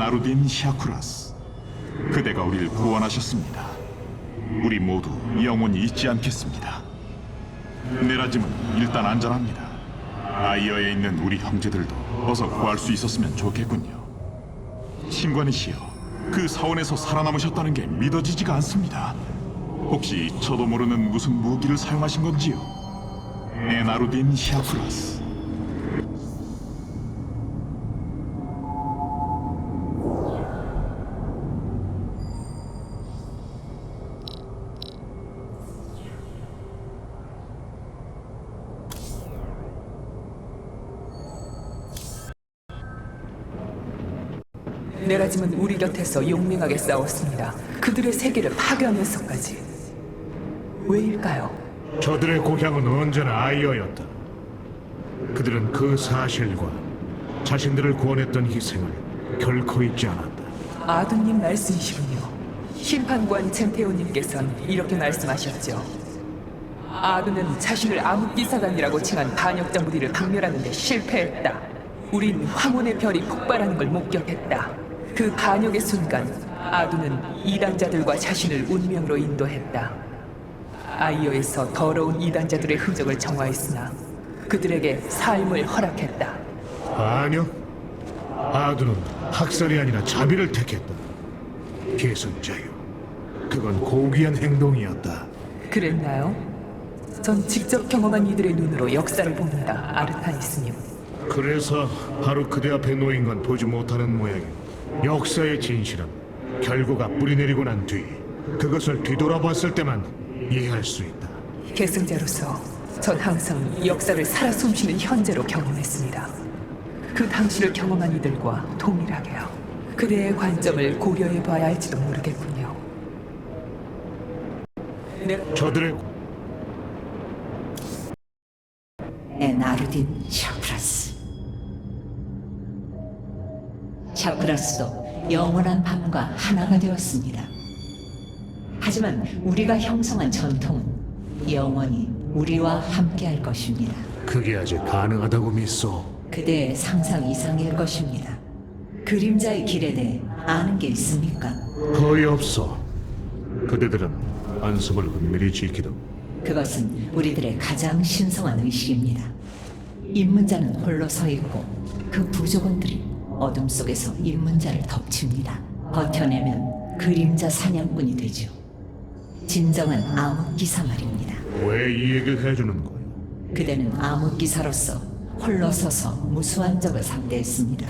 에나루딘 샤쿠라스, 그대가 우리를 구원하셨습니다. 우리 모두 영원히 잊지 않겠습니다. 네라짐은 일단 안전합니다. 아이어에 있는 우리 형제들도 어서 구할 수 있었으면 좋겠군요. 신관이시여, 그 사원에서 살아남으셨다는 게 믿어지지가 않습니다. 혹시 저도 모르는 무슨 무기를 사용하신 건지요? 에나루딘 샤쿠라스. 네라짐은 우리 곁에서 용맹하게 싸웠습니다. 그들의 세계를 파괴하면서까지. 왜일까요? 저들의 고향은 언제나 아이어였다. 그들은 그 사실과 자신들을 구원했던 희생을 결코 잊지 않았다. 아드님 말씀이시군요. 심판관 젠테오님께서는 이렇게 말씀하셨죠. 아드는 자신을 암흑기사단이라고 칭한 반역자 무리를 박멸하는 데 실패했다. 우린 황혼의 별이 폭발하는 걸 목격했다. 그 반역의 순간 아두는 이단자들과 자신을 운명으로 인도했다. 아이어에서 더러운 이단자들의 흔적을 정화했으나 그들에게 삶을 허락했다. 아니요. 아두는 학살이 아니라 자비를 택했다. 계승자유. 그건 고귀한 행동이었다. 그랬나요? 전 직접 경험한 이들의 눈으로 역사를 봅니다, 아르타니스님. 그래서 바로 그대 앞에 놓인 건 보지 못하는 모양이다. 역사의 진실은 결과가 뿌리내리고 난 뒤 그것을 뒤돌아봤을 때만 이해할 수 있다. 계승자로서 전 항상 역사를 살아 숨쉬는 현재로 경험했습니다. 그 당시를 경험한 이들과 동일하게요. 그대의 관점을 고려해 봐야 할지도 모르겠군요. 네, 저들의 에나르딘 샤프라스 샤프라스도 영원한 밤과 하나가 되었습니다. 하지만 우리가 형성한 전통은 영원히 우리와 함께할 것입니다. 그게 아직 가능하다고 믿소. 그대의 상상 이상일 것입니다. 그림자의 길에 대해 아는 게 있습니까? 거의 없어. 그대들은 안습을 은밀히 지키던 그것은 우리들의 가장 신성한 의식입니다. 입문자는 홀로 서 있고 그 부족원들이 어둠 속에서 입문자를 덮칩니다. 버텨내면 그림자 사냥꾼이 되죠. 진정한 암흑기사 말입니다. 왜 이 얘기를 해주는 거야? 그대는 암흑기사로서 홀로 서서 무수한 적을 상대했습니다.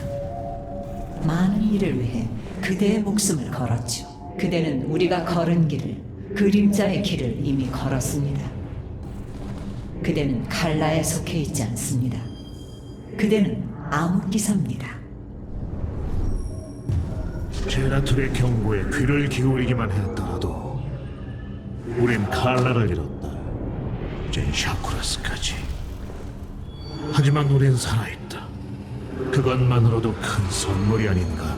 많은 일을 위해 그대의 목숨을 걸었죠. 그대는 우리가 걸은 길을 그림자의 길을 이미 걸었습니다. 그대는 칼라에 속해 있지 않습니다. 그대는 암흑기사입니다. 제라툴의 경고에 귀를 기울이기만 했더라도 우린 칼라를 잃었다. 이젠 샤쿠라스까지. 하지만 우린 살아있다. 그것만으로도 큰 선물이 아닌가.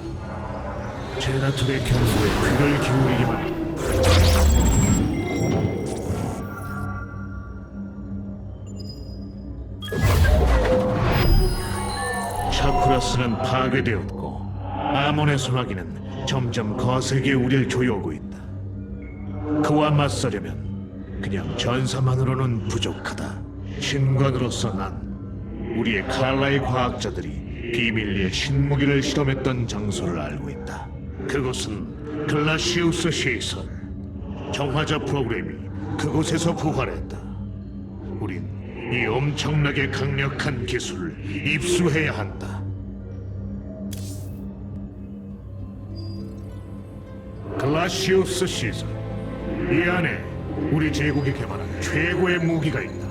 제라툴의 경고에 귀를 기울이기만 샤쿠라스는 파괴되었고 아몬의 소나기는 점점 거세게 우리를 조여오고 있다. 그와 맞서려면 그냥 전사만으로는 부족하다. 신관으로서 난 우리의 칼라의 과학자들이 비밀리에 신무기를 실험했던 장소를 알고 있다. 그곳은 글라시우스 시설. 정화자 프로그램이 그곳에서 부활했다. 우린 이 엄청나게 강력한 기술을 입수해야 한다. 글라시우스 시설. 이 안에 우리 제국이 개발한 최고의 무기가 있다.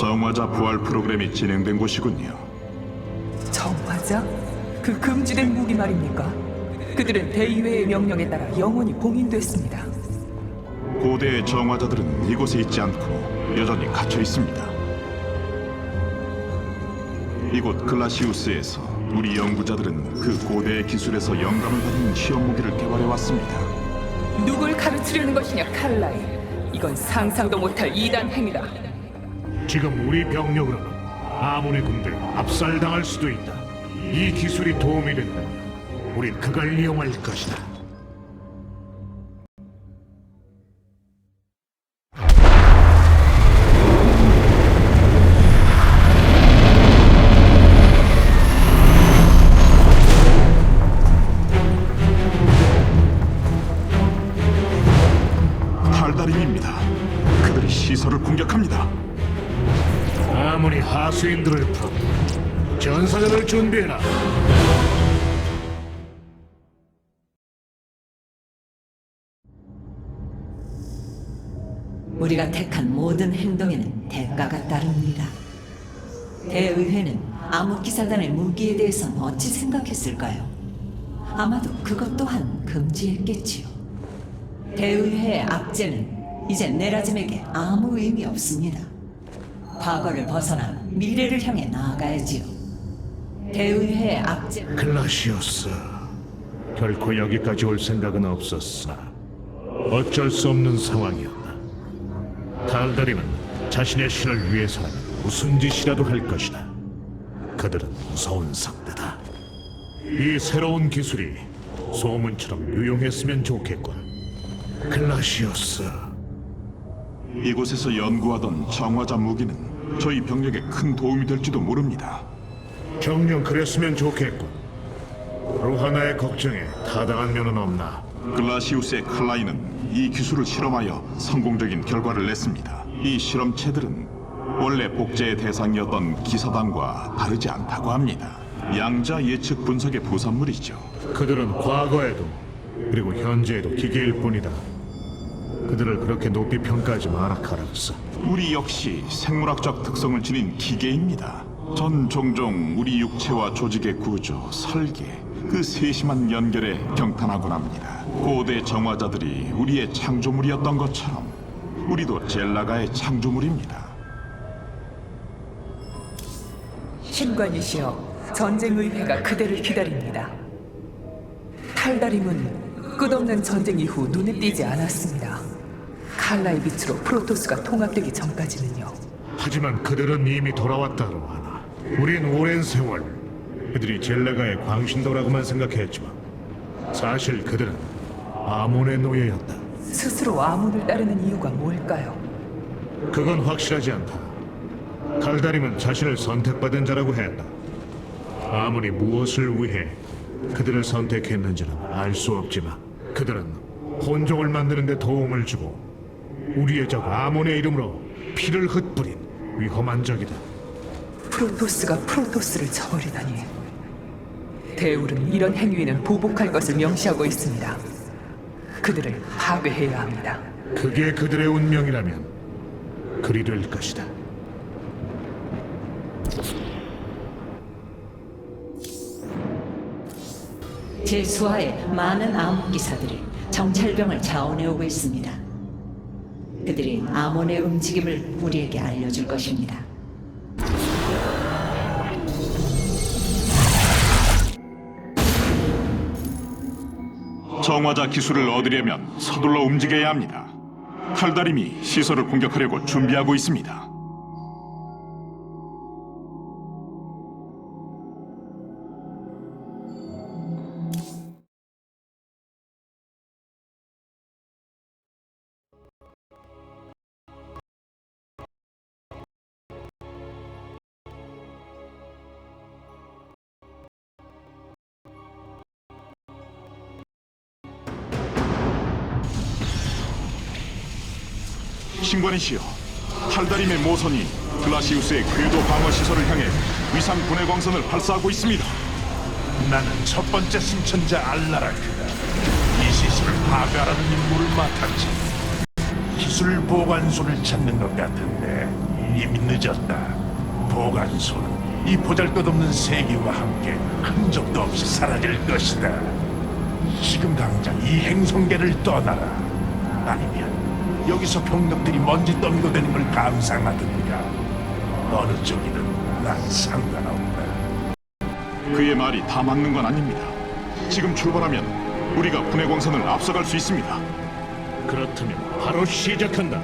정화자 부활 프로그램이 진행된 곳이군요. 정화자? 그 금지된 무기 말입니까? 그들은 대의회의 명령에 따라 영원히 봉인됐습니다. 고대의 정화자들은 이곳에 있지 않고 여전히 갇혀 있습니다. 이곳 글라시우스에서 우리 연구자들은 그 고대의 기술에서 영감을 받은 시험 무기를 개발해 왔습니다. 누굴 가르치려는 것이냐, 칼라이. 이건 상상도 못할 이단 행위다. 지금 우리 병력으로는 아몬의 군대가 압살당할 수도 있다. 이 기술이 도움이 된다면 우린 그걸 이용할 것이다. 우리가 택한 모든 행동에는 대가가 따릅니다. 대의회는 암흑기사단의 무기에 대해선 어찌 생각했을까요? 아마도 그것 또한 금지했겠지요. 대의회의 악재는 이제 네라짐에게 아무 의미 없습니다. 과거를 벗어나 미래를 향해 나아가야지요. 대의회의 악재 글라시오스, 결코 여기까지 올 생각은 없었으나 어쩔 수 없는 상황이었다. 달다림은 자신의 신을 위해서라면 무슨 짓이라도 할 것이다. 그들은 무서운 상대다. 이 새로운 기술이 소문처럼 유용했으면 좋겠군. 글라시오스, 이곳에서 연구하던 정화자 무기는 저희 병력에 큰 도움이 될지도 모릅니다. 정녕 그랬으면 좋겠군. 루하나의 걱정에 타당한 면은 없나? 글라시우스의 칼라이는 이 기술을 실험하여 성공적인 결과를 냈습니다. 이 실험체들은 원래 복제의 대상이었던 기사단과 다르지 않다고 합니다. 양자 예측 분석의 부산물이죠. 그들은 과거에도 그리고 현재에도 기계일 뿐이다. 그들을 그렇게 높이 평가하지 마라 카락스. 우리 역시 생물학적 특성을 지닌 기계입니다. 전 종종 우리 육체와 조직의 구조, 설계, 그 세심한 연결에 경탄하곤 합니다. 고대 정화자들이 우리의 창조물이었던 것처럼 우리도 젤라가의 창조물입니다. 신관이시여, 전쟁의회가 그대를 기다립니다. 탈다림은 끝없는 전쟁 이후 눈에 띄지 않았습니다. 칼라의 빛으로 프로토스가 통합되기 전까지는요. 하지만 그들은 이미 돌아왔다 루하나. 우린 오랜 세월 그들이 젤라가의 광신도라고만 생각했지만 사실 그들은 아몬의 노예였다. 스스로 아문을 따르는 이유가 뭘까요? 그건 확실하지 않다. 칼다림은 자신을 선택받은 자라고 했다. 아무리 무엇을 위해 그들을 선택했는지는 알 수 없지만 그들은 혼종을 만드는 데 도움을 주고 우리의 적 아몬의 이름으로 피를 흩뿌린 위험한 적이다. 프로토스가 프로토스를 저버리다니. 대울은 이런 행위는 보복할 것을 명시하고 있습니다. 그들을 파괴해야 합니다. 그게 그들의 운명이라면 그리 될 것이다. 제수하의 많은 암흑기사들이 정찰병을 자원해오고 있습니다. 그들이 아몬의 움직임을 우리에게 알려줄 것입니다. 정화자 기술을 얻으려면 서둘러 움직여야 합니다. 탈다림이 시설을 공격하려고 준비하고 있습니다. 신관이시여, 탈다림의 모선이 글라시우스의 궤도 방어 시설을 향해 위상 분해 광선을 발사하고 있습니다. 나는 첫 번째 승천자 알라라크가 이 시설을 파괴하라는 임무를 맡았지. 기술 보관소를 찾는 것 같은데 이미 늦었다. 보관소는 이 보잘것없는 세계와 함께 흔적도 없이 사라질 것이다. 지금 당장 이 행성계를 떠나라. 아니면 여기서 병력들이 먼지 더미가 되는 걸 감상하든가 어느 쪽이든 난 상관없다. 그의 말이 다 맞는 건 아닙니다. 지금 출발하면 우리가 분해 광선을 앞서갈 수 있습니다. 그렇다면 바로 시작한다.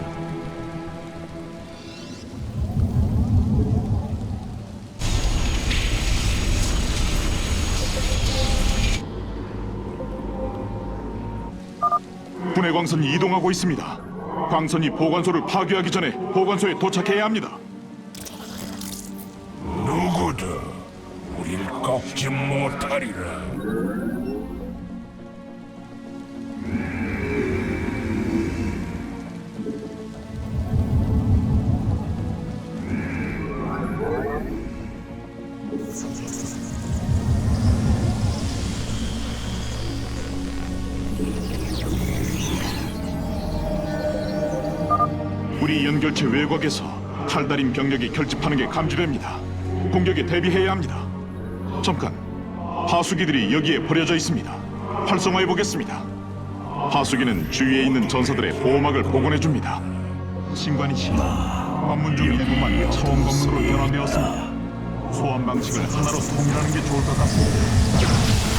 분해 광선이 이동하고 있습니다. 광선이 보관소를 파괴하기 전에 보관소에 도착해야 합니다. 누구도 우릴 꺾지 못하리라. 연결체 외곽에서 탈달인 병력이 결집하는 게 감지됩니다. 공격에 대비해야 합니다. 잠깐, 하수기들이 여기에 버려져 있습니다. 활성화해 보겠습니다. 하수기는 주위에 있는 전사들의 보호막을 복원해 줍니다. 신관이 씨, 관문 중 일부만 차원 관문으로 변환되었습니다. 소환 방식을 하나로 통일하는 게 좋을 것 같습니다.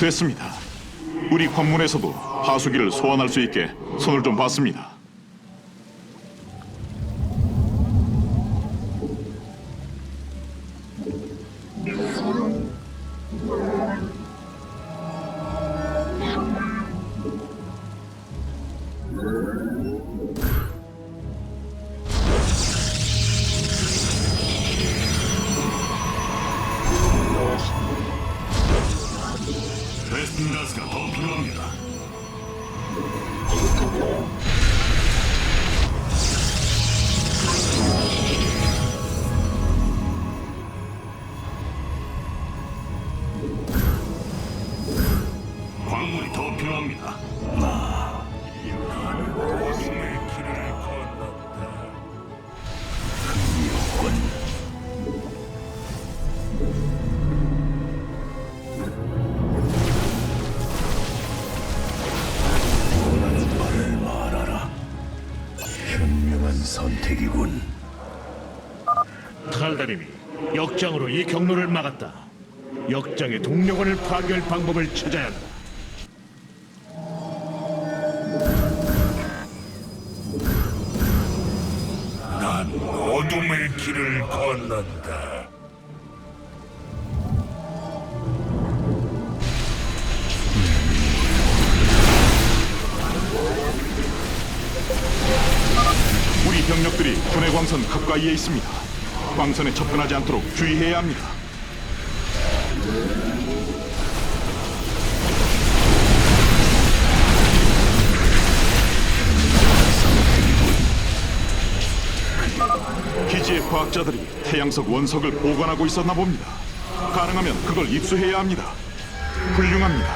됐습니다. 우리 관문에서도 하수기를 소환할 수 있게 손을 좀 봤습니다. 탈다림이 역장으로 이 경로를 막았다. 역장의 동력원을 파괴할 방법을 찾아야 한다. 난 어둠의 길을 건넌다. 가까이에 있습니다. 광선에 접근하지 않도록 주의해야 합니다. 기지의 과학자들이 태양석 원석을 보관하고 있었나 봅니다. 가능하면 그걸 입수해야 합니다. 훌륭합니다.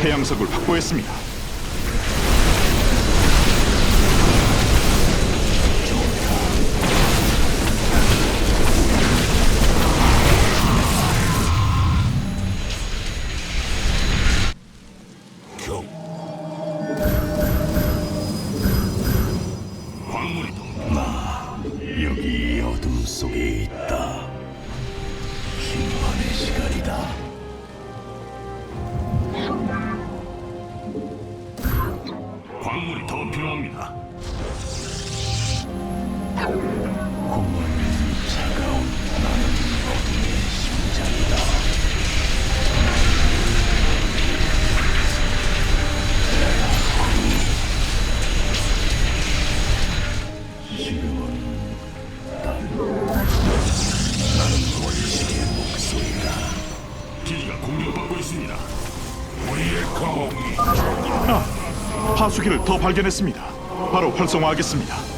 태양석을 확보했습니다. 광물이 더 필요합니다. 공원 더 발견했습니다. 바로 활성화하겠습니다.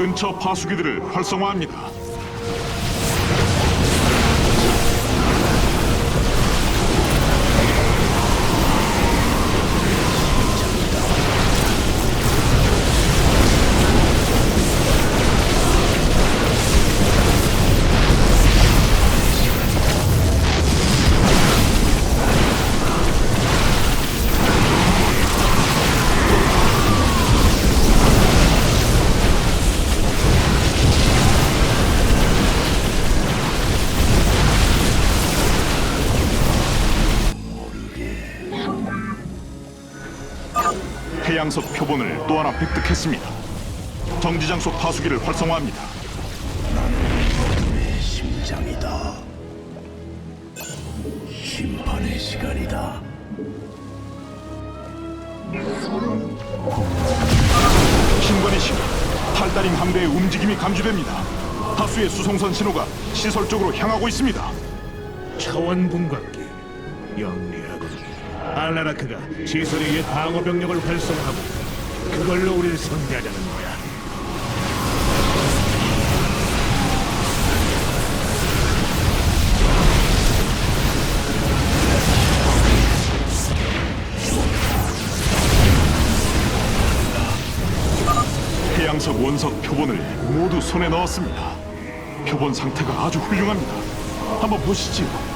근처 파수기들을 활성화합니다. 또 하나 획득했습니다. 정지장 소 파수기를 활성화합니다. 내 심장이다. 심판의 시간이다. 신관이 씨, 탈다림 함대의 움직임이 감지됩니다. 다수의 수송선 신호가 시설 쪽으로 향하고 있습니다. 차원 분광기 영리하군. 알라라크가 시설의 옛 방어 병력을 활성화하고 그걸로 우리를 상대하자는 거야. 해양석 원석 표본을 모두 손에 넣었습니다. 표본 상태가 아주 훌륭합니다. 한번 보시지요.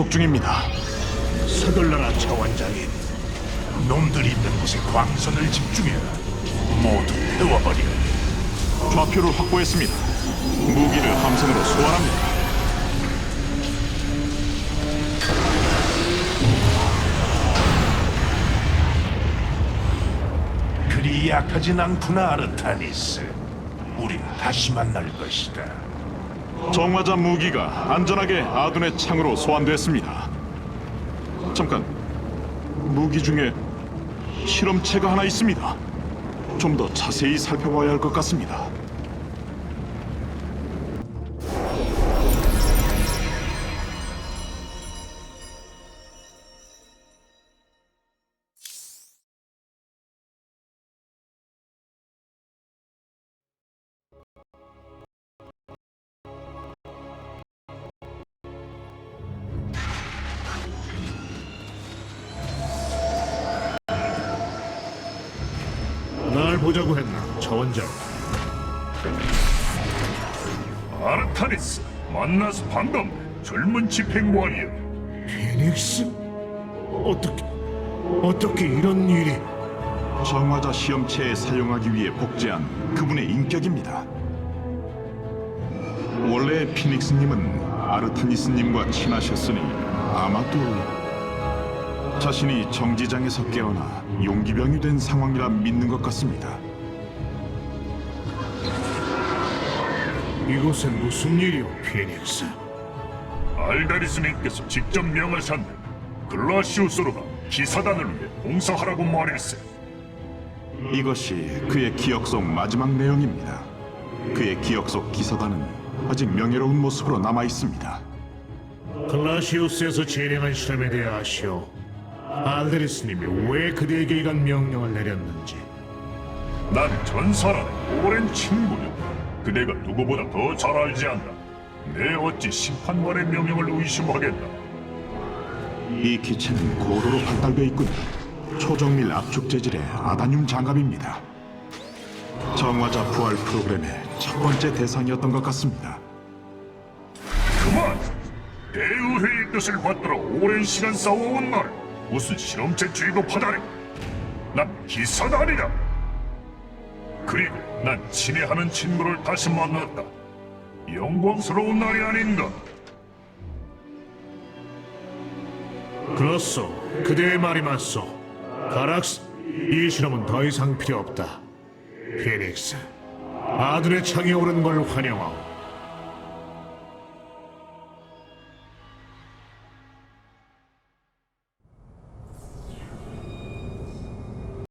접속 중입니다. 서둘러라 차원장인 놈들이 있는 곳에 광선을 집중해라 모두 태워버려 좌표를 확보했습니다. 무기를 함선으로 소환합니다. 그리 약하진 않구나 아르타니스 우린 다시 만날 것이다 정화자 무기가 안전하게 아둔의 창으로 소환됐습니다. 잠깐, 무기 중에 실험체가 하나 있습니다. 좀 더 자세히 살펴봐야 할 것 같습니다. 보자고 했나, 차원장. 아르타니스 만나서 반갑네. 젊은 집행관이여. 피닉스? 어떻게, 어떻게 이런 일이... 정화자 시험체에 사용하기 위해 복제한 그분의 인격입니다. 원래 피닉스님은 아르타니스님과 친하셨으니 아마도 자신이 정지장에서 깨어나 용기병이 된 상황이라 믿는 것 같습니다. 이곳엔 무슨 일이오, 피닉스? 알다리스님께서 직접 명하셨네. 글라시우스로가 기사단을 위해 봉사하라고 말일세. 이것이 그의 기억 속 마지막 내용입니다. 그의 기억 속 기사단은 아직 명예로운 모습으로 남아 있습니다. 글라시우스에서 진행한 실험에 대해 아시오. 알데리 스님이 왜 그대에게 이런 명령을 내렸는지. 난 전사란의 오랜 친구요. 그대가 누구보다 더 잘 알지 않나. 내 어찌 심판관의 명령을 의심하겠나. 이 기체는 고도로 발달돼 있군요. 초정밀 압축 재질의 아다늄 장갑입니다. 정화자 부활 프로그램의 첫 번째 대상이었던 것 같습니다. 그만! 대의회의 뜻을 받들어 오랜 시간 싸워온 날 무슨 실험체 취급하다니 난 기사단이다 그리고 난 친애하는 친구를 다시 만났다 영광스러운 날이 아닌가 그렇소. 그대의 말이 맞소. 가락스, 이 실험은 더 이상 필요 없다. 피닉스, 아들의 창에 오른 걸 환영하오.